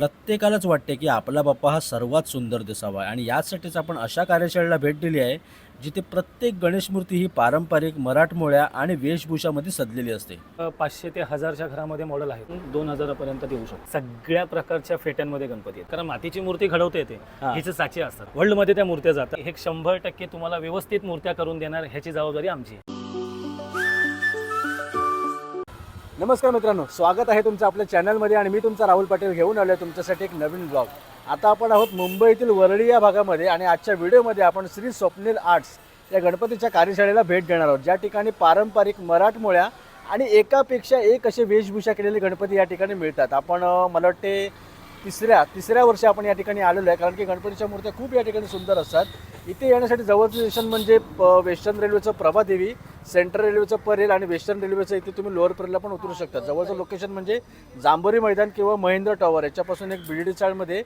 प्रत्येकालाच वाटते की आपला बाप्पा हा सर्वात सुंदर दिसावा आणि यासाठीच आपण अशा कार्यशाळेला भेट दिली आहे जिथे प्रत्येक गणेश मूर्ती ही पारंपरिक मराठमोळ्या आणि वेशभूषामध्ये सजलेली असते. पाचशे ते हजारच्या घरामध्ये मॉडेल आहेत. दोन हजारापर्यंत देऊ शकतो. सगळ्या प्रकारच्या फेट्यांमध्ये गणपती आहेत. कारण मातीची मूर्ती घडवता येते. हिचे साचे असतात. वर्ल्डमध्ये त्या मूर्त्या जातात. हे शंभर टक्के तुम्हाला व्यवस्थित मूर्त्या करून देणार ह्याची जबाबदारी आमची नमस्कार मित्रांनो स्वागत आहे तुमचं आपल्या चॅनलमध्ये आणि मी तुमचा राहुल पाटील घेऊन आलो आहे तुमच्यासाठी एक नवीन ब्लॉग आता आपण आहोत मुंबईतील वरळी या भागामध्ये आणि आजच्या व्हिडिओमध्ये आपण श्री स्वप्नील आर्ट्स या गणपतीच्या कार्यशाळेला भेट देणार आहोत. ज्या ठिकाणी पारंपरिक मराठमोळ्या आणि एकापेक्षा एक असे वेशभूषा केलेले गणपती या ठिकाणी मिळतात. आपण मला वाटते तिसऱ्या तिसऱ्या वर्षी आपण या ठिकाणी आलेलो आहे कारण की गणपतीच्या मूर्त्या खूप या ठिकाणी सुंदर असतात. इथे येण्यासाठी जवळचं स्टेशन म्हणजे वेस्टर्न रेल्वेचं प्रभादेवी. सेंट्रल रेल्वेचं परेल आणि वेस्टर्न रेल्वेचं इथे तुम्ही लोअर परेलला पण उतरू शकता. जवळचं लोकेशन म्हणजे जांभोरी मैदान किंवा महेंद्र टॉवर याच्यापासून एक बीडी चाळमध्ये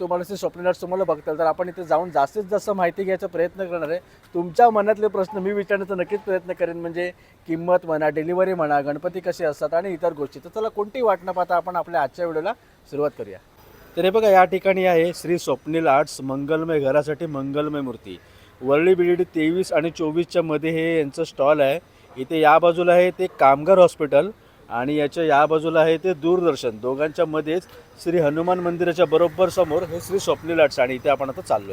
तुम्हाला ते तुम्हाला बघता तर आपण इथे जाऊन जास्तीत जास्त माहिती घ्यायचा प्रयत्न करणार आहे. तुमच्या मनातले प्रश्न मी विचारण्याचा नक्कीच प्रयत्न करेन. म्हणजे किंमत म्हणा डिलिव्हरी म्हणा गणपती कसे असतात आणि इतर गोष्टी. तर चला कोणतीही वाट न पाहता आपण आपल्या आजच्या व्हिडिओला सुरुवात करूया. तर हे बघा या ठिकाणी आहे श्री स्वप्नील आर्ट्स मंगलमय घरासाठी मंगलमय मूर्ती. वरळी बीडी तेवीस आणि चोवीसच्या मध्ये हे यांचं स्टॉल आहे. इथे या बाजूला आहे ते कामगार हॉस्पिटल आणि याच्या या बाजूला आहे ते दूरदर्शन. दोघांच्या मध्येच श्री हनुमान मंदिराच्या बरोबर समोर हे श्री स्वप्नील आर्ट्स आणि इथे आपण आता चाललो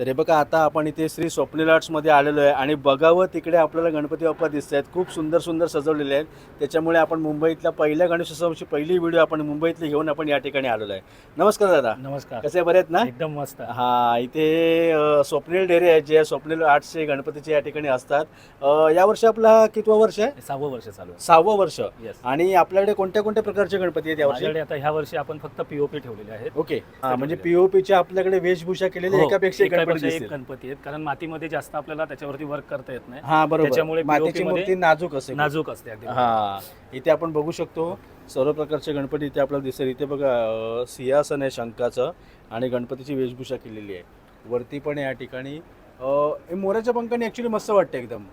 तर हे बघा आता आपण इथे श्री स्वप्नील आर्ट्समध्ये आलेलो आहे आणि बघावं तिकडे आपल्याला गणपती बाप्पा दिसत आहेत. खूप सुंदर सुंदर सजवलेले आहेत. त्याच्यामुळे आपण मुंबईतल्या पहिल्या गणेशोत्सवाची पहिली व्हिडिओ आपण मुंबईतली घेऊन आपण या ठिकाणी आलेलो आहे. नमस्कार दादा. नमस्कार. कसे बरे आहेत ना? एकदम मस्त. हा इथे स्वप्नील डेअरी आहे जे स्वप्नील आर्ट्सचे गणपतीचे या ठिकाणी असतात. अ, यावर्षी आपला कितवा वर्ष आहे? सहावं वर्ष चालू आहे. सहावं वर्ष. आणि आपल्याकडे कोणत्या कोणत्या प्रकारचे गणपती आहेत यावर्षी आता ह्या वर्षी आपण फक्त पीओपी ठेवलेले आहेत. ओके. म्हणजे. पीओपीच्या आपल्याकडे वेशभूषा केलेली हो, एकापेक्षा गणपती एकापेक्षा एक दिसतील गणपती आहेत. कारण मातीमध्ये जास्त आपल्याला त्याच्यावरती वर्क करता येत नाही. हा बरोबर. त्याच्यामुळे मातीची POP मध्ये मूर्ती नाजूक असेल. नाजूक असते अगदी. हा. इथे आपण बघू शकतो सर्व प्रकारचे गणपती इथे आपल्याला दिसेल. इथे बघा अ, सिंहासन आहे शंखाचं आणि गणपतीची वेशभूषा केलेली आहे. वरती पण या ठिकाणी अ, हे मोराच्या पंखाने ऍक्च्युली मस्त वाटतं एकदम.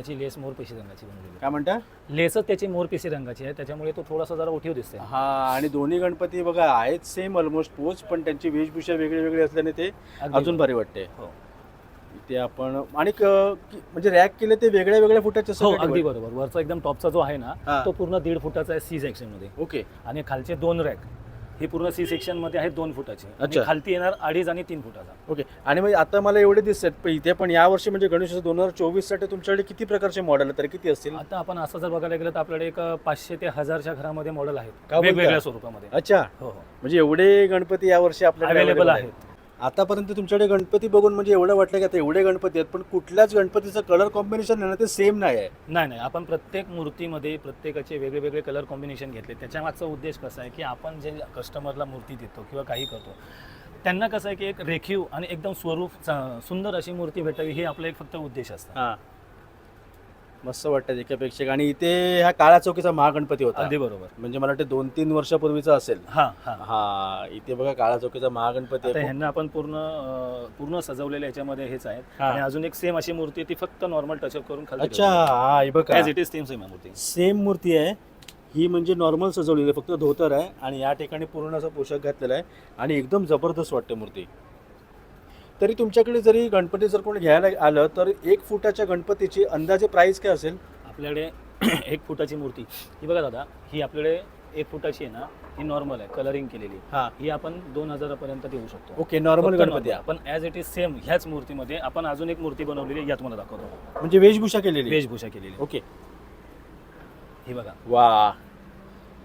त्याची लेस मोर पिशी रंगाची बनवलेली आहे. काय म्हणता? लेसच त्याची मोर पिसी रंगाची आहे. त्याच्यामुळे तो थोडासा जरा उठीव दिसते हा आणि दोन्ही गणपती बघा आहेत सेम ऑलमोस्ट पोच पण त्यांची वेशभूषा वेगळी वेगळी असल्याने ते अगदी. अजून भारी वाटते. हो. इथे आपण आणि क- की- म्हणजे रॅक केले ते वेगळ्या वेगळ्या फुटाचे हो अगदी. बरोबर. वरचा एकदम टॉपचा जो आहे हा. ना तो पूर्ण दीड फुटाचा आहे सी सेक्शनमध्ये. ओके. आणि खालचे दोन रॅक हे पूर्ण सी सेक्शनमध्ये आहेत दोन फुटाचे. अच्छा. खालती येणार अडीच आणि तीन फुटाचा. ओके. आणि मग आता मला एवढे दिसतात पण इथे पण यावर्षी म्हणजे गणेशोत्सव दोन हजार चोवीससाठी तुमच्याकडे किती प्रकारचे मॉडेल तर किती असतील? आता आपण असं जर बघायला गेलं तर आपल्याकडे एक पाचशे ते हजारच्या घरामध्ये मॉडेल आहेत. का बोलता? वेगवेगळ्या स्वरूपामध्ये. अच्छा. हो हो. म्हणजे एवढे गणपती यावर्षी आपल्याकडे अवेलेबल available आहेत. आतापर्यंत तुमच्याकडे गणपती बघून म्हणजे एवढं वाटलं की आता एवढे गणपती आहेत पण कुठल्याच गणपतीचं कलर कॉम्बिनेशन आहे ना ते सेम नाही आहे. नाही नाही. आपण प्रत्येक मूर्तीमध्ये प्रत्येकाचे वेगळे वेगळे कलर कॉम्बिनेशन घेतले. त्याच्या मागचा उद्देश कसा आहे की आपण जे कस्टमरला मूर्ती देतो किंवा काही करतो त्यांना कसं आहे की एक रेखीव आणि एकदम स्वरूप सुंदर अशी मूर्ती भेटावी हे आपला एक फक्त उद्देश असतो. हा. मस्त वाटतं एकापेक्षा एक. आणि इथे ह्या काळा चौकीचा महागणपती होता. अगदी बरोबर. म्हणजे मला वाटतं दोन तीन वर्षापूर्वीचा असेल. हा हा. हा इथे बघा काळा चौकीचा महागणपती आता आहे ह्यांना आपण पूर्ण अं, पूर्ण सजवलेल्या याच्यामध्ये हेच आहेत. हा. आणि अजून एक सेम अशी मूर्ती ती फक्त नॉर्मल टचअप करून अच्छा हा हे बघा. As it is same same मूर्ती. सेम मूर्ती आहे. ही म्हणजे नॉर्मल सजवलेली आहे फक्त धोतर आहे. आणि या ठिकाणी पूर्ण असा पोशाख घातलेला आहे. आणि एकदम जबरदस्त वाटते मूर्ती. तरी तुमच्याकडे जरी गणपती जर कोणी घ्यायला आलं तर एक फुटाच्या गणपतीची अंदाजे प्राइस काय असेल? आपल्याकडे एक फुटाची मूर्ती. ही बघा दादा ही आपल्याकडे एक फुटाची आहे ना ही नॉर्मल आहे कलरिंग केलेली. हा. ही आपण दोन हजारापर्यंत देऊ शकतो. Okay normal Ganpati. normal. आहे. पण ॲज इट इज सेम ह्याच मूर्तीमध्ये आपण अजून एक मूर्ती बनवलेली आहे, या तुम्हाला दाखवतो. म्हणजे वेशभूषा केलेली. वेशभूषा केलेली. ओके. ही बघा. वा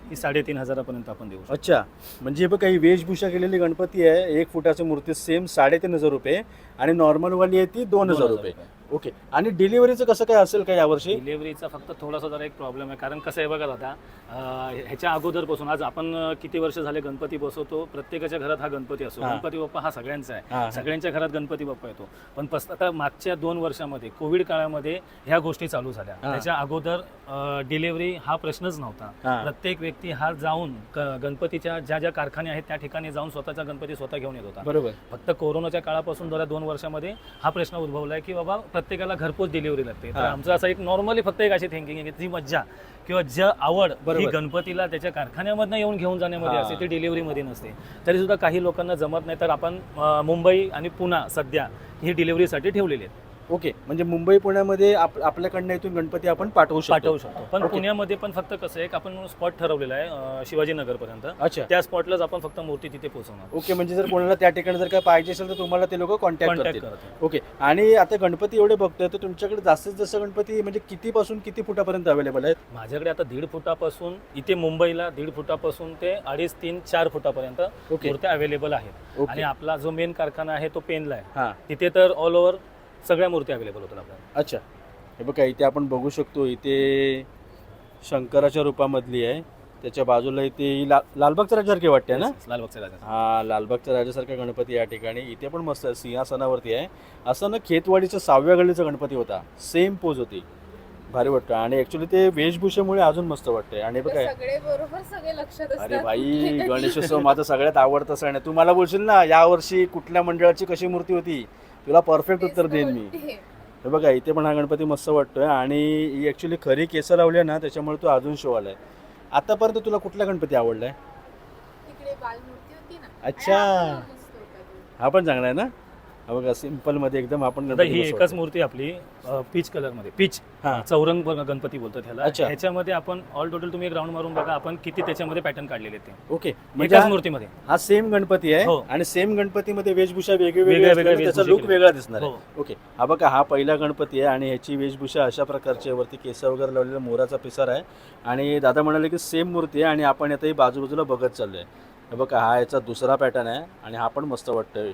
ही साडेतीन हजारापर्यंत आपण देऊ शकतो. अच्छा. म्हणजे बघ काही वेशभूषा केलेली गणपती आहे. एक फुटाची मूर्ती सेम साडेतीन हजार रुपये आणि नॉर्मलवाली आहे ती दोन हजार रुपये. ओके. आणि डिलिव्हरीचं कसं काय असेल का यावर्षी? डिलिव्हरीचा फक्त थोडासा जरा एक प्रॉब्लेम आहे कारण कसं आहे बघा दादा अं, ह्याच्या अगोदरपासून आज आपण अं, किती वर्ष झाले गणपती बसवतो प्रत्येकाच्या घरात हा गणपती असतो. हा. गणपती बाप्पा हा सगळ्यांचा हा, आहे. सगळ्यांच्या घरात गणपती बाप्पा येतो. पण पस आता मागच्या दोन वर्षामध्ये कोविड काळामध्ये ह्या गोष्टी चालू झाल्या. हा. त्याच्या अगोदर डिलिव्हरी हा प्रश्नच नव्हता. हा. प्रत्येक व्यक्ती हा जाऊन क- गणपतीच्या ज्या ज्या कारखाने आहेत त्या ठिकाणी जाऊन स्वतःचा गणपती स्वतः घेऊन येत होता. बरोबर. फक्त कोरोनाच्या काळापासून जरा दोन वर्षामध्ये हा प्रश्न उद्भवला आहे की बाबा प्रत्येकाला घरपोच डिलिव्हरी लागते तर हा. आमचं असं एक नॉर्मली फक्त एक अशी थिंकिंग आहे की ती मज्जा किंवा ज्या आवड ही बरोबर. गणपतीला त्याच्या कारखान्यामधनं येऊन घेऊन जाण्यामध्ये हा. असते ती डिलिव्हरीमध्ये नसते तरी सुद्धा काही लोकांना जमत नाही तर आपण अं, मुंबई आणि पुणा सध्या ही डिलिव्हरीसाठी ठेवलेली आहेत ओके म्हणजे मुंबई पुण्यामध्ये आप- आपल्याकडनं इथून गणपती आपण पाठवू शकतो. पाठवू शकतो. पण ओके. पुण्यामध्ये पण फक्त कसं आहे आपण स्पॉट ठरवलेला आहे अं, शिवाजीनगर पर्यंत अच्छा. त्या स्पॉटलाच आपण फक्त मूर्ती तिथे पोहोचवणार. ओके म्हणजे जर कोणाला त्या ठिकाणी जर काय पाहिजे असेल तर तुम्हाला ते लोक कॉन्टॅक्ट कॉन्टॅक्ट करतील. करतो ओके आणि आता गणपती एवढे बघतोय तर तुमच्याकडे जास्तीत जास्त गणपती म्हणजे किती पासून किती फुटापर्यंत अवेलेबल आहेत? माझ्याकडे आता दीड फुटापासून इथे मुंबईला दीड फुटापासून ते अडीच तीन चार फुटापर्यंत ओके. मूर्त्या अवेलेबल आहेत. आणि ओके आपला जो मेन कारखाना आहे तो पेनला आहे. तिथे तर ऑल ओव्हर सगळ्या मूर्त्या अवेलेबल होतात आपल्याला. अच्छा. हे बघा इथे आपण बघू शकतो इथे शंकराच्या रूपामधली आहे. त्याच्या बाजूला इथे ही ला लालबागचा राजासारखी वाटते ना? लालबागच्या राजा. हा लालबागचा राजासारखा गणपती या ठिकाणी. इथे पण मस्त आहे सिंहासनावरती आहे. असं ना खेतवाडीचा सहाव्या गल्लीचा गणपती होता. सेम पोज होती. भारी वाटतं. आणि ऍक्च्युली ते वेशभूषेमुळे अजून मस्त वाटतंय. आणि बघ काय सगळे बरोबर सगळे लक्षात असतात. अरे भाई गणेशोत्सव माझा सगळ्यात आवडता सण आहे. तू मला बोलशील ना यावर्षी कुठल्या मंडळाची कशी मूर्ती होती? तुला परफेक्ट उत्तर तर देईन मी. हे बघा इथे पण हा गणपती मस्त वाटतोय आणि ही ऍक्च्युली खरी केसं लावली आहे ना त्याच्यामुळे तो अजून शो आलाय. आतापर्यंत तुला कुठला गणपती आवडलाय? अच्छा. हा पण चांगला आहे ना? बघा सिंपलमध्ये एकदम आपण आता ही एकच. मूर्ती आपली पीच कलरमध्ये पीच हा. चौरंग ब- गणपती बोलतो त्याला अच्छा. ह्याच्यामध्ये आपण ऑल टोटल तुम्ही एक राऊंड मारून बघा आपण किती त्याच्यामध्ये पॅटर्न काढलेले आहेत ते. ओके म्हणजे एकाच हा- मूर्तीमध्ये. हा सेम गणपती आहे हो. आणि सेम गणपतीमध्ये वेशभूषा वेगळी वेगळ्या वेगळी वेगळ्या त्याचा लुक. वेगळा दिसणार आहे. हो. ओके हा बघा हा पहिला गणपती आहे आणि ह्याची वेशभूषा अशा प्रकारची आहे. वरती केस वगैरे लावलेला मोराचा पिसार आहे. आणि दादा म्हणाले की सेम मूर्ती आहे आणि आपण आता ही बाजूबाजूला बघत चाललोय. हे बघा हा याचा दुसरा पॅटर्न आहे आणि हा पण मस्त वाटतोय.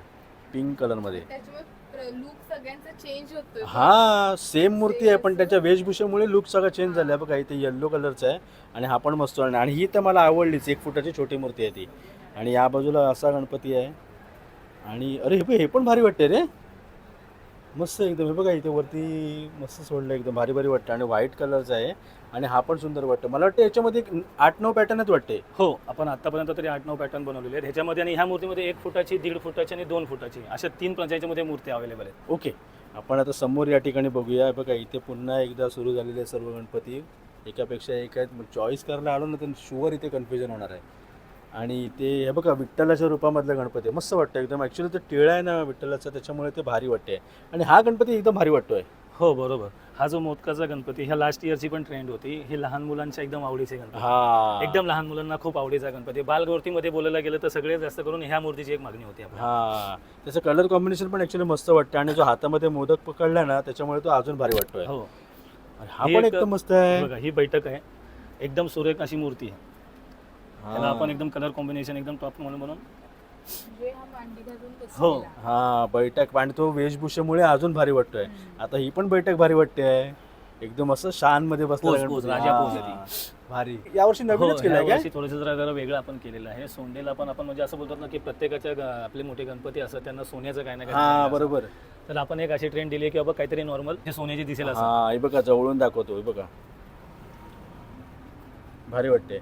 पिंक कलरमध्ये. त्याच्यामुळे लुक सगळ्यांचा चेंज होतोय. हा सेम मूर्ती आहे पण त्याच्या वेशभूषेमुळे लुक सगळं चेंज झाला बघा इथे येल्लो कलरचा आहे आणि हा पण मस्त आहे. आणि ही तर मला आवडलीच एक फुटाची छोटी मूर्ती आहे ती. आणि या बाजूला असा गणपती आहे. आणि अरे हे पण भारी वाटते रे. मस्त एकदम. हे बघा इथे वरती मस्त सोडलं एकदम भारी भारी वाटतं आणि व्हाईट कलरचा आहे आणि हा पण सुंदर वाटतं. मला वाटतं याच्यामध्ये एक आठ नऊ पॅटर्नच वाटते. हो आपण आतापर्यंत तरी आठ नऊ पॅटर्न बनवलेले आहेत. ह्याच्यामध्ये आणि ह्या मूर्तीमध्ये एक फुटाची दीड फुटाची आणि दोन फुटाची. अशा तीन मध्ये मूर्ती अवेलेबल आहेत. ओके. आपण आता समोर या ठिकाणी बघूया. बघा इथे पुन्हा एकदा सुरू झालेले सर्व गणपती. एकापेक्षा एक आहेत. मग चॉईस करायला आलो ना तर शुअर इथे कन्फ्युजन होणार आहे. आणि इथे हे बघा विठ्ठलाच्या रूपामधलं गणपती आहे. मस्त वाटतं एकदम. ॲक्च्युली ते टिळा आहे ना विठ्ठलाचा त्याच्यामुळे ते भारी वाटते आणि हा गणपती एकदम भारी वाटतोय. हो बरोबर. हा जो मोदकाचा गणपती ह्या लास्ट इयरची पण ट्रेंड होती. ही लहान मुलांच्या एकदम आवडीचे गणपती. हा. एकदम लहान मुलांना खूप आवडीचा गणपती. बालगोर्तीमध्ये बोलायला गेलं तर सगळे जास्त करून ह्या मूर्तीची एक मागणी होती आपल्याला. हा. त्याचं कलर कॉम्बिनेशन पण ॲक्च्युली मस्त वाटतं आणि जो हातामध्ये मोदक पकडला ना त्याच्यामुळे तो अजून भारी वाटतोय. हो हा पण एक- एकदम मस्त आहे. बघा ही बैठक आहे. एकदम सुरेख अशी मूर्ती आहे. त्याला. आपण एकदम कलर कॉम्बिनेशन एकदम टॉप म्हणून म्हणून. हा हो. हा बैठक आणि तो वेशभूषेमुळे अजून भारी वाटतोय. आता ही पण बैठक भारी वाटते एकदम असं शानमध्ये आहे भारी. यावर्षी नवीनच हो, केलंय ह्या काय? वर्षी थोडंसं जरा जरा वेगळं आपण केलेलं आहे. सोंडेला पण आपण म्हणजे असं बोलतात ना की प्रत्येकाच्या आपले मोठे गणपती असतात त्यांना सोन्याचं काय ना काय हा. बरोबर. तर आपण एक अशी ट्रेंड दिली की बाबा काहीतरी नॉर्मल हे सोन्याची दिसेल असं. हा हे बघा जवळून दाखवतो हे बघा. भारी वाटते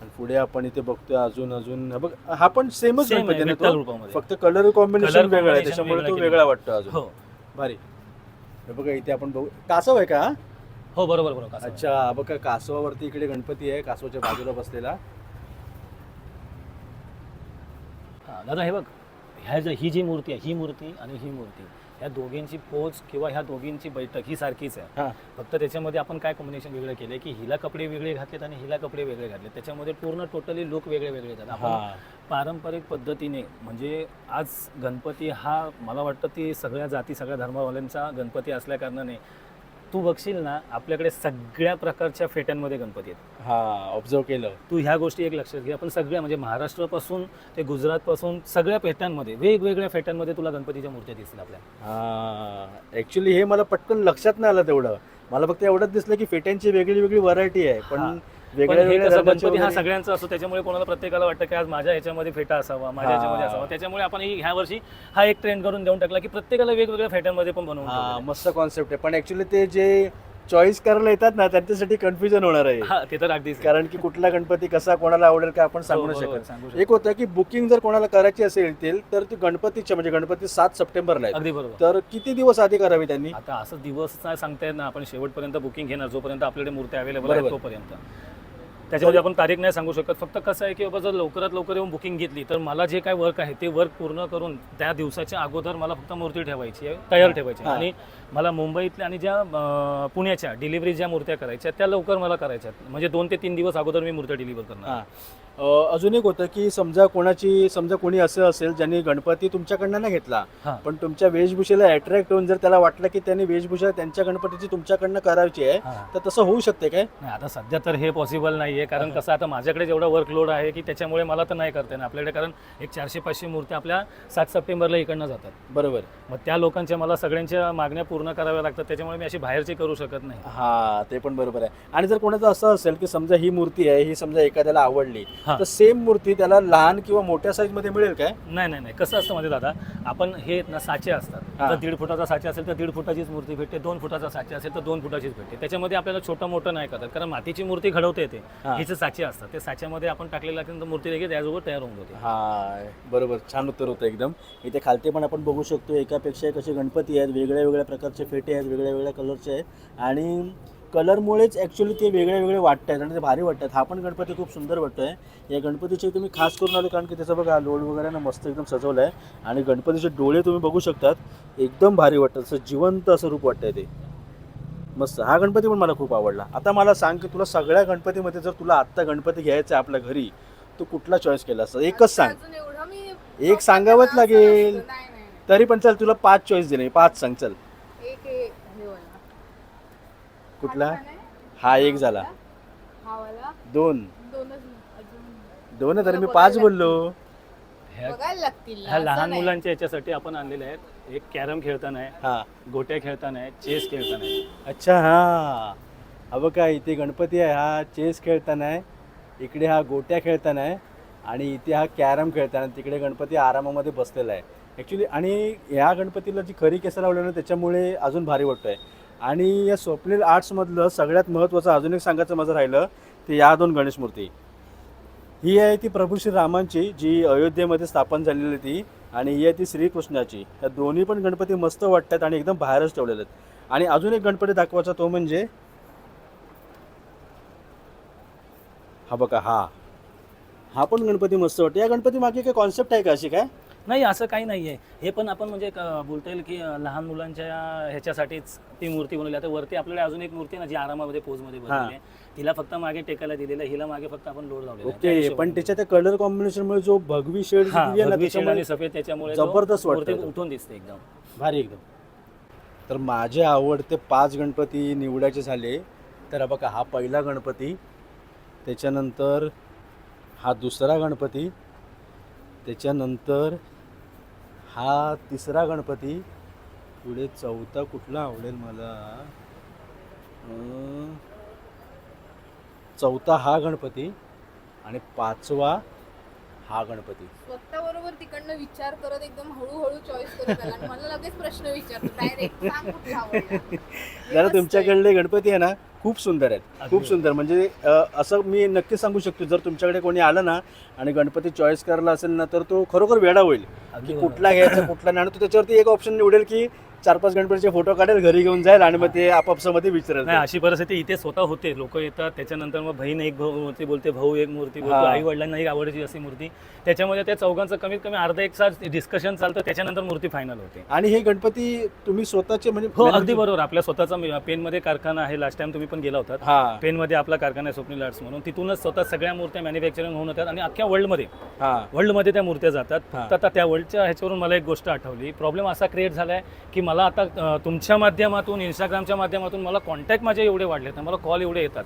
आणि पुढे आपण इथे बघतोय अजून अजून. हे बघ हा पण सेमच Same आहे, विठ्ठल रूपामध्ये. फक्त कलर कॉम्बिनेशन Color वेगळं आहे त्याच्यामुळे तो वेगळं वेगळा वाटतो अजून. हो. भारी. हे बघा इथे आपण बघू. कासव आहे का? हा? हो बरोबर बरोबर. अच्छा बघा कासवावरती इकडे गणपती आहे कासवाच्या बाजूला बसलेला. हा, दादा हे बघ. ह्या जी- ही जी मूर्ती आहे ही मूर्ती आणि ही मूर्ती. ह्या दोघींची पोच किंवा ह्या दोघींची बैठक ही सारखीच आहे. फक्त त्याच्यामध्ये आपण काय कॉम्बिनेशन वेगळं केलं की हिला कपडे वेगळे घातलेत आणि हिला कपडे वेगळे घातले त्याच्यामध्ये पूर्ण टोटली लुक वेगळे वेगळे येतात. आपण पारंपरिक पद्धतीने म्हणजे आज गणपती हा मला वाटतं ती सगळ्या जाती सगळ्या धर्मावाल्यांचा गणपती असल्या कारणाने तू बघशील ना आपल्याकडे सगळ्या प्रकारच्या फेट्यांमध्ये गणपती आहेत. हा ऑब्झर्व केलं. तू ह्या गोष्टी एक लक्षात घे. आपण सगळ्या म्हणजे महाराष्ट्रापासून ते गुजरातपासून सगळ्या फेट्यांमध्ये वेगवेगळ्या फेट्यांमध्ये तुला गणपतीच्या मूर्त्या दिसतील आपल्या. ऍक्च्युली हे मला पटकन लक्षात नाही आलं तेवढं. मला फक्त एवढंच दिसलं की फेट्यांची वेगळी वेगळी व्हरायटी आहे. पण पण हे कसं गणपती हा सगळ्यांचा असतो त्याच्यामुळे कोणाला प्रत्येकाला वाटतं की आज माझ्या ह्याच्यामध्ये फेटा असावा माझ्या. ह्याच्यामध्ये असावा. त्याच्यामुळे आपण ही ह्या वर्षी हा एक ट्रेंड करून देऊन टाकला की प्रत्येकाला वेगवेगळ्या फेट्यांमध्ये पण बनवून ठेवलेलं मस्त कॉन्सेप्ट आहे. पण ऍक्च्युली ते जे चॉईस करायला येतात ना त्यांच्यासाठी कन्फ्युजन होणार आहे. हा ते तर अगदीच. कारण की कुठला गणपती कसा कोणाला आवडेल का आपण सांगू हो, बरोबर, शकत. सांगू एक होतं की बुकिंग जर कोणाला करायची असेल तर ती गणपतीच्या म्हणजे गणपती सात सप्टेंबरला आहे अगदी बरोबर. तर किती दिवस आधी करावी त्यांनी? आता असं दिवस सांगता येत ना आपण शेवटपर्यंत बुकिंग घेणार जोपर्यंत आपल्याकडे मूर्ती अवेलेबल आहे. तोपर्यंत. त्याच्यामध्ये आपण तारीख नाही सांगू शकत. फक्त कसं आहे की बाबा जर लवकरात लवकर येऊन बुकिंग घेतली तर मला जे काय वर्क आहे ते वर्क पूर्ण करून त्या दिवसाच्या अगोदर मला फक्त मूर्ती ठेवायची आहे तयार ठेवायची आहे. आणि मला मुंबईतल्या आणि ज्या अं, पुण्याच्या डिलिव्हरी ज्या मूर्त्या करायच्या त्या लवकर मला करायच्या आहेत. म्हणजे दोन ते तीन दिवस अगोदर मी मूर्त्या डिलिव्हर करणार हा. अजून एक होतं की समजा कोणाची समजा कोणी असं असेल ज्यांनी गणपती तुमच्याकडनं नाही घेतला हा. पण तुमच्या वेशभूषेला अट्रॅक्ट होऊन जर त्याला वाटलं की त्यांनी वेशभूषा त्यांच्या गणपतीची तुमच्याकडनं करायची आहे हा. तर तसं होऊ शकते काय नाही आता सध्या तर हे पॉसिबल नाही आहे कारण कसं आता माझ्याकडे जेवढा वर्कलोड आहे की त्याच्यामुळे मला तर नाही करता येणार आपल्याकडे कारण एक चारशे पाचशे मूर्त्या आपल्या सात सप्टेंबरला इकडनं जातात बरोबर मग त्या लोकांच्या मला सगळ्यांच्या मागण्या पूर्ण कराव्या लागतात त्याच्यामुळे मी अशी बाहेरची करू शकत नाही हा ते पण बरोबर आहे आणि जर कोणाचं असं असेल की समजा ही मूर्ती आहे ही समजा एखाद्याला आवडली. तर सेम मूर्ती त्याला लहान किंवा मोठ्या साईजमध्ये मिळेल काय? नाही नाही नाही. कसं असतं मध्ये दादा? आपण हे ना साचे असतात. जर दीड फुटाचा साचे असेल तर दीड फुटाचीच मूर्ती भेटते. दोन फुटाचा साचे असेल तर दोन फुटाचीच भेटते. त्याच्यामध्ये आपल्याला छोटं मोठं नाही करतात कारण मातीची मूर्ती घडवता येते. हिचे साचे असतात. ते साच्यामध्ये आपण टाकलेलं असल्यानंतर मूर्ती देखील त्याचबरोबर तयार होऊन जाते. हा बरोबर. छान उत्तर होतं एकदम. इथे खालते पण आपण बघू शकतो. एकापेक्षा एक असे गणपती आहेत. वेगळ्या वेगळ्या प्रकारचे फेटे आहेत. वेगळ्या वेगळ्या कलरचे आहेत. आणि कलरमुळेच ॲक्च्युली ते वेगळे वेगळे वाटत आहेत आणि ते भारी वाटतात. हा पण गणपती खूप सुंदर वाटतोय. या गणपतीचे तुम्ही खास करून आले कारण की त्याचा बघा लोड वगैरे ना मस्त एकदम सजवलं आहे आणि गणपतीचे डोळे तुम्ही बघू शकतात. एकदम भारी वाटतात असं जिवंत असं रूप वाटतंय ते. मस्त. हा गणपती पण मला खूप आवडला. आता मला सांग की तुला सगळ्या गणपतीमध्ये जर तुला आत्ता गणपती घ्यायचा आहे आपल्या घरी तू कुठला चॉईस केला असता? एकच सांग. एक सांगावंच असं लागेल. तरी पण चल तुला पाच चॉईस दिले. पाच सांग चल. कुठला? हा एक झाला. हा वाला दोन. दोन तरी मी पाच बोललो. ह्या ह्या लहान. मुलांच्या याच्यासाठी आपण आणलेले आहेत. एक कॅरम खेळताना आहे हा. गोट्या खेळताना आहे चेस खेळताना आहे अच्छा हा. हा बघा इथे गणपती आहे हा चेस खेळताना आहे इकडे हा गोट्या खेळताना आहे आणि इथे हा कॅरम खेळताना. तिकडे गणपती आरामामध्ये बसलेला आहे. ॲक्च्युली आणि या गणपतीला जी खरी केसं लावली ना त्याच्यामुळे अजून भारी वाटतोय. आणि या स्वप्नील आर्ट्समधलं सगळ्यात महत्त्वाचं अजून एक सांगायचं माझं राहिलं ते या दोन गणेश मूर्ती. ही आहे ती प्रभू श्रीरामांची जी अयोध्येमध्ये स्थापन झालेली ती आणि ही आहे ती श्रीकृष्णाची. या दोन्ही पण गणपती मस्त वाटतात आणि एकदम बाहेरच ठेवलेले आहेत. आणि अजून एक गणपती दाखवायचा तो म्हणजे हा बघा हा. हा पण गणपती मस्त वाटतो. या गणपती मागे काय कॉन्सेप्ट आहे का अशी काय? नाही असं काही नाही आहे हे पण आपण म्हणजे बोलता येईल की लहान मुलांच्या ह्याच्यासाठीच ती मूर्ती बनवली. आता वरती आपल्याला अजून एक मूर्ती ना जी आरामामध्ये पोजमध्ये बनवली आहे. तिला फक्त मागे टेकायला दिलेलं हिला मागे फक्त आपण लोड लावलेला ओके. पण त्याच्या त्या कलर कॉम्बिनेशनमुळे जो भगवी शेड आणि सफेद त्याच्यामुळे जबरदस्त वाटतं मूर्ती. उठून दिसते एकदम. भारी एकदम. तर माझे आवडते पाच गणपती निवडायचे झाले. तर बघा हा पहिला गणपती. त्याच्यानंतर हा दुसरा गणपती. त्याच्यानंतर हा तिसरा गणपती. पुढे चौथा कुठला आवडेल मला? चौथा हा गणपती आणि पाचवा हा गणपती. स्वतः बरोबर तिकडनं विचार करत एकदम हळूहळू चॉईस करत आला मला लगेच प्रश्न विचारतो डायरेक्ट. जरा तुमच्याकडले गणपती आहे ना खूप सुंदर आहेत खूप. सुंदर म्हणजे असं मी नक्की सांगू शकतो जर तुमच्याकडे कोणी आलं ना आणि गणपती चॉईस करायला असेल ना तर तो खरोखर वेडा होईल की. कुठला घ्यायचा कुठला नाही आणि तो त्याच्यावरती एक ऑप्शन निवडेल की चार पाच गणपतीचे फोटो काढेल घरी घेऊन जाईल आणि मग ते आपापसामध्ये विचारेल. नाही अशी परिस्थिती इथे स्वतः होते. लोक येतात त्याच्यानंतर मग बहीण एक भाऊ मूर्ती बोलते भाऊ एक मूर्ती बोलतो हा. आई वडिलांना एक आवडची अशी मूर्ती. त्याच्यामध्ये त्या चौघांचं कमीत कमी अर्धा एक तास डिस्कशन चालतं त्याच्यानंतर मूर्ती फायनल होते. आणि हे गणपती तुम्ही स्वतःचे म्हणजे हो अगदी बरोबर. आपल्या स्वतःचा पेनमध्ये कारखाना आहे. लास्ट टाइम तुम्ही पण गेला होतात. हा. पेनमध्ये आपला कारखाना आहे स्वप्नील आर्ट्स म्हणून. तिथूनच स्वतः सगळ्या मूर्त्या मॅन्युफॅक्चरिंग होऊन होतात आणि अख्ख्या वर्ल्डमध्ये हा. वर्ल्डमध्ये त्या मूर्त्या जातात. हा. तर आता त्या वर्ल्डच्या ह्याच्यावरून मला एक गोष्ट आठवली. प्रॉब्लेम असा क्रिएट झाला आहे की मला आता तुमच्या माध्यमातून इंस्टाग्रामच्या माध्यमातून मला कॉन्टॅक्ट माझे एवढे वाढले आहेत मला कॉल एवढे येतात.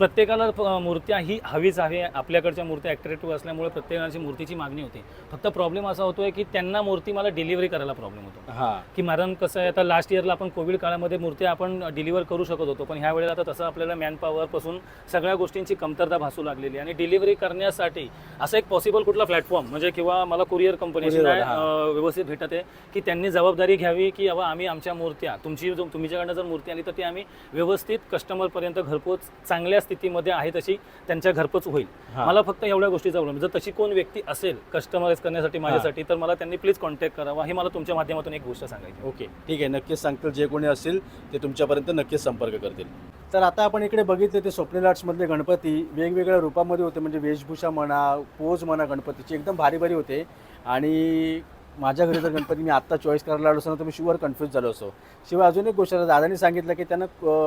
प्रत्येकाला मूर्त्या ही हवीच आहे. आपल्याकडच्या मूर्त्या ॲट्रॅक्टिव्ह असल्यामुळे प्रत्येकाची मूर्तीची मागणी होती. फक्त प्रॉब्लेम असा होतोय की त्यांना मूर्ती मला डिलिव्हरी करायला प्रॉब्लेम होतो. हा. की कारण कसं आहे आता लास्ट इयरला आपण कोविड काळामध्ये मूर्त्या आपण डिलिव्हर करू शकत होतो. पण ह्या वेळेला आता तसं आपल्याला मॅनपॉवरपासून सगळ्या गोष्टींची कमतरता भासू लागलेली आणि डिलिव्हरी करण्यासाठी असं एक पॉसिबल कुठला प्लॅटफॉर्म म्हणजे किंवा मला कुरिअर कंपनीशी. अ, व्यवस्थित भेटत आहे की त्यांनी जबाबदारी घ्यावी की बाबा आम्ही आमच्या मूर्त्या तुमची जो तुमच्याकडनं जर मूर्ती आली तर ती आम्ही व्यवस्थित कस्टमरपर्यंत घरपोच चांगल्या स्थितीमध्ये आहे तशी त्यांच्या घरपोच होईल. हा. मला फक्त एवढ्या गोष्टीचा प्रॉब्लेम जर तशी कोण व्यक्ती असेल कस्टमाइज करण्यासाठी माझ्यासाठी तर मला त्यांनी प्लीज कॉन्टॅक्ट करावा. ही मला तुमच्या माध्यमातून एक गोष्ट सांगायची ओके. ठीक आहे. नक्कीच सांगतील. जे कोणी असेल ते तुमच्यापर्यंत नक्कीच संपर्क करतील. तर आता आपण इकडे बघितले ते स्वप्नील आर्ट्समधले गणपती वेगवेगळ्या रूपामध्ये होते. म्हणजे वेशभूषा म्हणा पोज म्हणा गणपतीची. एकदम भारी भारी होते. आणि माझ्या घरी जर गणपती मी आत्ता चॉईस करायला आलो असतो ना तर मी शुअर कन्फ्यूज झालो असो शिवाय अजून एक गोष्ट आहे, दादानी सांगितलं की त्यांना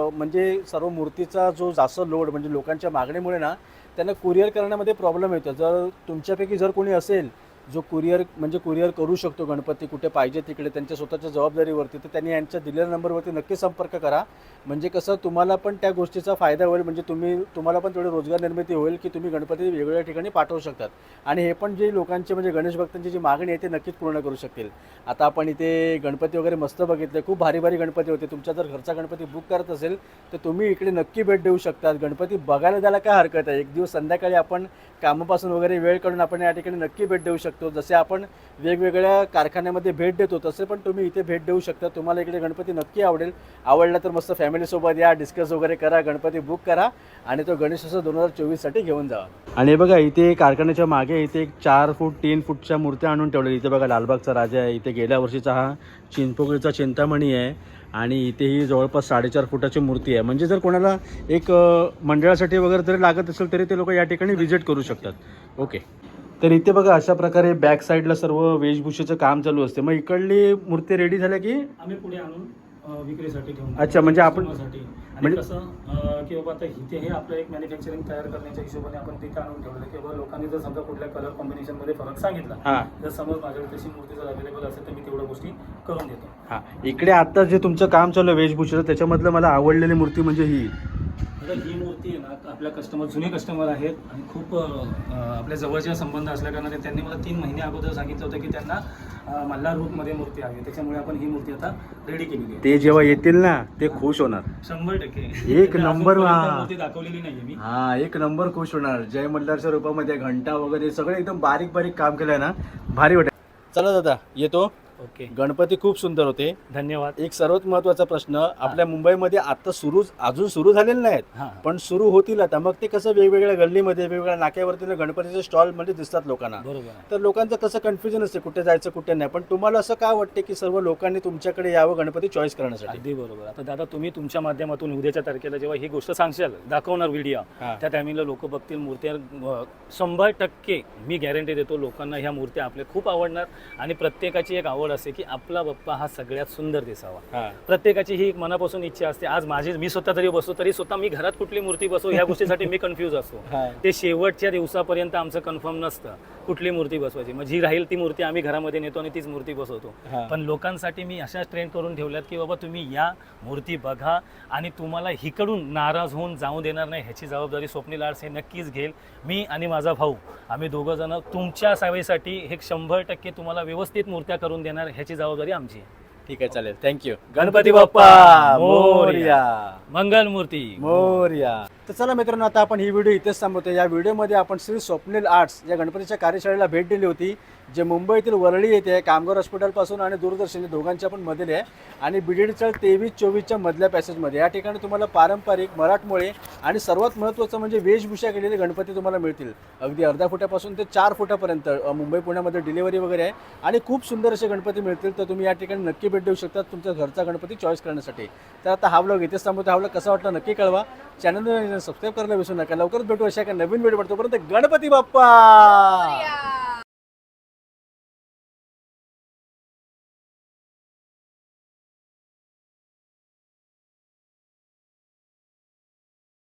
म्हणजे सर्व मूर्तीचा जो जास्त लोड म्हणजे लोकांच्या मागणीमुळे ना त्यांना कुरिअर करण्यामध्ये प्रॉब्लेम येतो जर तुमच्यापैकी जर कोणी असेल जो कुरिअर म्हणजे कुरिअर करू शकतो गणपती कुठे पाहिजे तिकडे त्यांच्या स्वतःच्या जबाबदारीवरती तर त्यांनी यांच्या दिलेल्या नंबरवरती नक्की संपर्क करा. म्हणजे कसं तुम्हाला पण त्या गोष्टीचा फायदा होईल म्हणजे तुम्ही तुम्हाला पण तेवढी रोजगार निर्मिती होईल की तुम्ही गणपती वेगवेगळ्या ठिकाणी पाठवू शकतात. आणि हे पण जे लोकांचे म्हणजे गणेश भक्तांची जी मागणी आहे ती नक्कीच पूर्ण करू शकतील. आता आपण इथे गणपती वगैरे मस्त बघितले खूप भारी भारी गणपती होते. तुमच्या जर घरचा गणपती बुक करत असेल तर तुम्ही इकडे नक्की भेट देऊ शकतात. गणपती बघायला जायला काय हरकत आहे? एक दिवस संध्याकाळी आपण कामापासून वगैरे वेळ काढून आपण या ठिकाणी नक्की भेट देऊ शकतो. जसे आपण वेगवेगळ्या कारखान्यामध्ये भेट देतो तसे पण तुम्ही इथे भेट देऊ शकता. तुम्हाला इकडे गणपती नक्की आवडेल. आवडला तर मस्त फॅमिलीसोबत या डिस्कस वगैरे करा गणपती बुक करा आणि तो गणेशोत्सव दोन हजार चोवीससाठी घेऊन जा. आणि हे बघा इथे कारखान्याच्या मागे इथे एक चार फूट तीन फूटच्या मूर्त्या आणून ठेवल्या इथे बघा लालबागचा राजा आहे. इथे गेल्या वर्षीचा हा चिंचपोकळीचा चिंतामणी आहे. आणि इथे ही जवळपास साडेचार फुटाची मूर्ती आहे. म्हणजे जर कोणाला एक मंडळासाठी वगैरे जरी लागत असेल तरी ते लोक या ठिकाणी व्हिजिट करू शकतात. ओके तर इथे बघा अशा प्रकारे बॅक साईडला सर्व वेशभूषेचं काम चालू असते. मग इकडली मूर्ती रेडी झाल्या की? आम्ही पुढे आणून विक्रीसाठी ठेवून अच्छा, म्हणजे आपण- म्हणजे- कसं की बाबा आता इथे हे आपलं एक मॅन्युफॅक्चरिंग तयार करण्याच्या हिशोबाने आपण तिथे आणून ठेवलं की बाबा लोकांनी जर समजा कुठल्या कलर कॉम्बिनेशनमध्ये फरक सांगितला हां. जर समज माझ्याकडे तशी मूर्ती जर अवेलेबल असेल तर मी तेवढ्या गोष्टी करून देतो. हां. इकडे आता जे तुमचं काम चालू आहे वेशभूषेचं त्याच्यामधलं मला आवडलेली मूर्ती म्हणजे ही. आता ही मूर्ती आहे ना आपल्या कस्टमर जुने कस्टमर आहेत आणि खूप आपल्या जवळचे संबंध असल्याकारणाने त्यांनी मला तीन महिने अगोदर सांगितलं होतं की त्यांना मल्हार रूपमध्ये मूर्ती हवी आहे. त्याच्यामुळे आपण ही मूर्ती आता रेडी केलेली आहे. ते जेव्हा येतील ना ते खुश होणार. शंभर टक्के. एक नंबर मूर्ती दाखवलेली नाहीये मी. हा एक नंबर खुश होणार. जय मल्हारच्या रूपामध्ये घंटा वगैरे सगळं एकदम बारीक बारीक काम केलंय ना भारी वाटेल चला दादा येतो. ओके गणपती खूप सुंदर होते. धन्यवाद. एक सर्वात महत्त्वाचा प्रश्न आपल्या मुंबईमध्ये आता सुरू अजून सुरू झालेले नाहीत हां. पण सुरू होतील आता. मग ते कसं वेगवेगळ्या गल्लीमध्ये वेगवेगळ्या नाक्यावरती ना गणपतीचे स्टॉलमध्ये दिसतात लोकांना. बरोबर. आहे. तर लोकांचं कसं कन्फ्युजन असते कुठे जायचं कुठे नाही. पण तुम्हाला असं का वाटते की सर्व लोकांनी तुमच्याकडे यावं गणपती चॉईस करण्यासाठी? अगदी बरोबर. आता दादा तुम्ही तुमच्या माध्यमातून उद्याच्या तारखेला जेव्हा ही गोष्ट सांगशाल दाखवणार व्हिडिओ हा. त्या टायमिंगला लोक बघतील मूर्त्या अ, शंभर टक्के मी गॅरंटी देतो लोकांना ह्या मूर्त्या आपल्या खूप आवडणार. आणि प्रत्येकाची एक आवड असते की आपला बाप्पा हा सगळ्यात सुंदर दिसावा. प्रत्येकाची ही एक मनापासून इच्छा असते आज माझी मी स्वतः तरी बसतो तरी स्वतः मी घरात कुठली मूर्ती बसवू ह्या गोष्टीसाठी मी कन्फ्यूज असतो. ते शेवटच्या दिवसापर्यंत आमचं कन्फर्म नसतं कुठली मूर्ती बसवायची. मग जी राहील ती मूर्ती आम्ही घरामध्ये नेतो आणि तीच मूर्ती बसवतो. पण लोकांसाठी मी अशाच ट्रेंड करून ठेवल्यात की बाबा तुम्ही या मूर्ती बघा आणि तुम्हाला हिकडून नाराज होऊन जाऊ देणार नाही ह्याची जबाबदारी स्वप्नील आर्ट्स हे नक्कीच घेईल मी आणि माझा भाऊ. आम्ही दोघं जण तुमच्या सेवेसाठी हे शंभर टक्के तुम्हाला व्यवस्थित मूर्त्या करून देणार ह्याची जबाबदारी आमची. आहे ठीक आहे चालेल. Thank you Ganpati Bappa! Morya! मंगल मूर्ती मोरया! तर चला मित्रांनो आता आपण ही व्हिडिओ इथेच थांबवतो. या व्हिडिओमध्ये आपण श्री स्वप्नील आर्ट्स या गणपतीच्या कार्यशाळेला भेट दिली होती. जे मुंबईतील वरळी येथे आहे कामगार हॉस्पिटलपासून आणि दूरदर्शन दोघांच्या पण मधील आहे. आणि बिडेडचळ तेवीस चोवीसच्या मधल्या पॅसेजमध्ये या ठिकाणी तुम्हाला पारंपरिक मराठमोळे आणि सर्वात महत्त्वाचं म्हणजे वेशभूषा केलेले गणपती तुम्हाला मिळतील. अगदी अर्ध्या फुटापासून ते चार फुटापर्यंत मुंबई पुण्यामध्ये डिलिव्हरी वगैरे आहे. आणि खूप सुंदर असे गणपती मिळतील तर तुम्ही या ठिकाणी नक्की भेट देऊ शकता तुमच्या घरचा गणपती चॉईस करण्यासाठी. तर आता हा व्लॉग इथेच थांबवतो. हा व्लॉग कसा वाटला नक्की कळवा. चॅनल सबस्क्राईब करायला विसरू नका. लवकरच भेटू अशा एका नवीन व्हिडिओ पडतोपर्यंत गणपती बाप्पा!